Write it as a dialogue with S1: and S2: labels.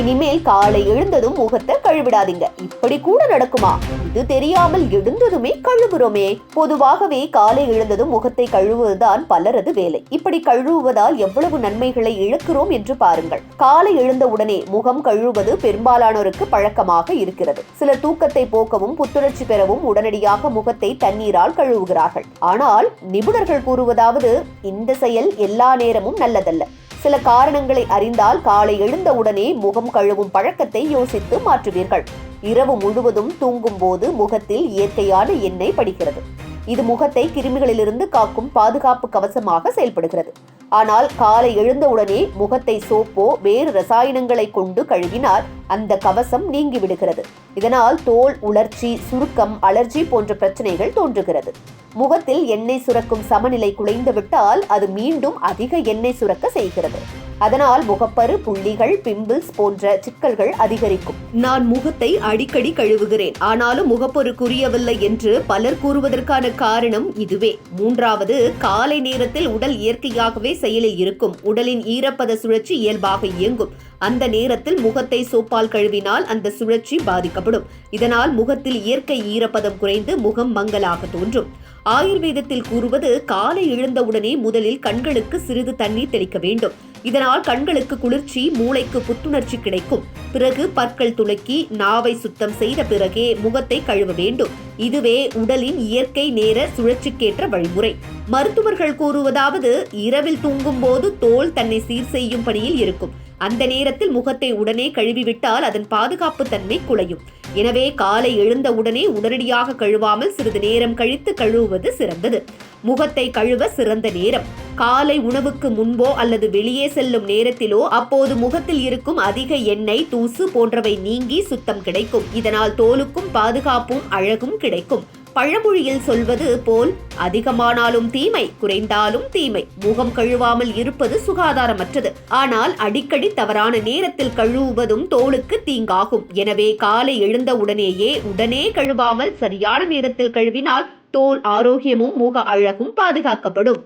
S1: இனிமேல் காலை எழுந்ததும் முகத்தை கழுவிடாதீங்க. இப்படி கூட நடக்குமா? இது தெரியாமல் எழுந்ததுமே கழுவுறோமே. பொதுவாகவே காலை எழுந்ததும் முகத்தை கழுவுவதுதான் பலரது வேலை. இப்படி கழுவுவதால் எவ்வளவு நன்மைகளை இழக்கிறோம் என்று பாருங்கள். காலை எழுந்த உடனே முகம் கழுவுவது பெரும்பாலானோருக்கு பழக்கமாக இருக்கிறது. சிலர் தூக்கத்தை போக்கவும் புத்துணர்ச்சி பெறவும் உடனடியாக முகத்தை தண்ணீரால் கழுவுகிறார்கள். ஆனால் நிபுணர்கள் கூறுவதாவது இந்த செயல் எல்லா நேரமும் நல்லதல்ல. சில காரணங்களை அறிந்தால் காலை எழுந்தவுடனே முகம் கழுவும் பழக்கத்தை யோசித்து மாற்றுவீர்கள். இரவு முழுவதும் தூங்கும் போது முகத்தில் இயற்கையான எண்ணெய் படிக்கிறது. இது முகத்தை கிருமிகளிலிருந்து காக்கும் பாதுகாப்பு கவசமாக செயல்படுகிறது. ஆனால் காலை எழுந்தவுடனே முகத்தை சோப்போ வேறு ரசாயனங்களை கொண்டு கழுவினால் அந்த கவசம் நீங்கிவிடுகிறது. இதனால் தோல் உலர்ச்சி சுருக்கம் அலர்ஜி போன்ற பிரச்சனைகள் தோன்றுகிறது. முகத்தில் எண்ணெய் சுரக்கும் சமநிலை குலைந்துவிட்டால் அது மீண்டும் அதிக எண்ணெய் சுரக்க செய்கிறது. அதனால் முகப்பரு புள்ளிகள் பிம்பிள்ஸ் போன்ற சிக்கல்கள் அதிகரிக்கும். நான் முகத்தை அடிக்கடி கழுவுகிறேன். ஆனாலும் முகப்பரு குறியவில்லை என்று பலர் கூறுவதற்கான காரணம் இதுவே. மூன்றாவது காலை நேரத்தில் உடல் இயற்கையாகவே செயலில் இருக்கும். உடலின் ஈரப்பத சுழற்சி இயல்பாக இயங்கும். அந்த நேரத்தில் முகத்தை சோப்பால் கழுவினால் அந்த சுழற்சி பாதிக்கப்படும். இதனால் முகத்தில் இயற்கை ஈரப்பதம் குறைந்து முகம் மங்கலாக தோன்றும். ஆயுர்வேதத்தில் கூறுவது காலை எழுந்தவுடனே முதலில் கண்களுக்கு சிறிது தண்ணீர் தெளிக்க வேண்டும். இதனால் கண்களுக்கு குளிர்ச்சி மூளைக்கு புத்துணர்ச்சி கிடைக்கும். பிறகு பற்கள் துளக்கி நாவை சுத்தம் செய்த பிறகே முகத்தை கழுவ வேண்டும். இதுவே உடலின் இயற்கை நேர சுழற்சிக்கேற்ற வழிமுறை. மருத்துவர்கள் கூறுவதாவது இரவில் தூங்கும் போது தோல் தன்னை சீர் செய்யும் பணியில் இருக்கும். அந்த நேரத்தில் முகத்தை உடனே கழுவிவிட்டால் அதன் பாதுகாப்பு தன்மை குலையும். எனவே காலை எழுந்த உடனே உடனடியாக கழுவாமல் சிறிது நேரம் கழித்து கழுவுவது சிறந்தது. முகத்தை கழுவ சிறந்த நேரம். காலை உணவுக்கு முன்போ அல்லது வெளியே செல்லும் நேரத்திலோ அப்போது முகத்தில் இருக்கும் அதிக எண்ணெய் தூசு போன்றவை நீங்கி சுத்தம் கிடைக்கும். இதனால் தோலுக்கும் பாதுகாப்பும் அழகும் கிடைக்கும். பழமொழியில் சொல்வது போல் அதிகமானாலும் தீமை குறைந்தாலும் தீமை. முகம் கழுவாமல் இருப்பது சுகாதாரமற்றது. ஆனால் அடிக்கடி தவறான நேரத்தில் கழுவுவதும் தோலுக்கு தீங்காகும். எனவே காலை எழுந்த உடனேயே உடனே கழுவாமல் சரியான நேரத்தில் கழுவினால் தோல் ஆரோக்கியமும் முக அழகும் பாதுகாக்கப்படும்.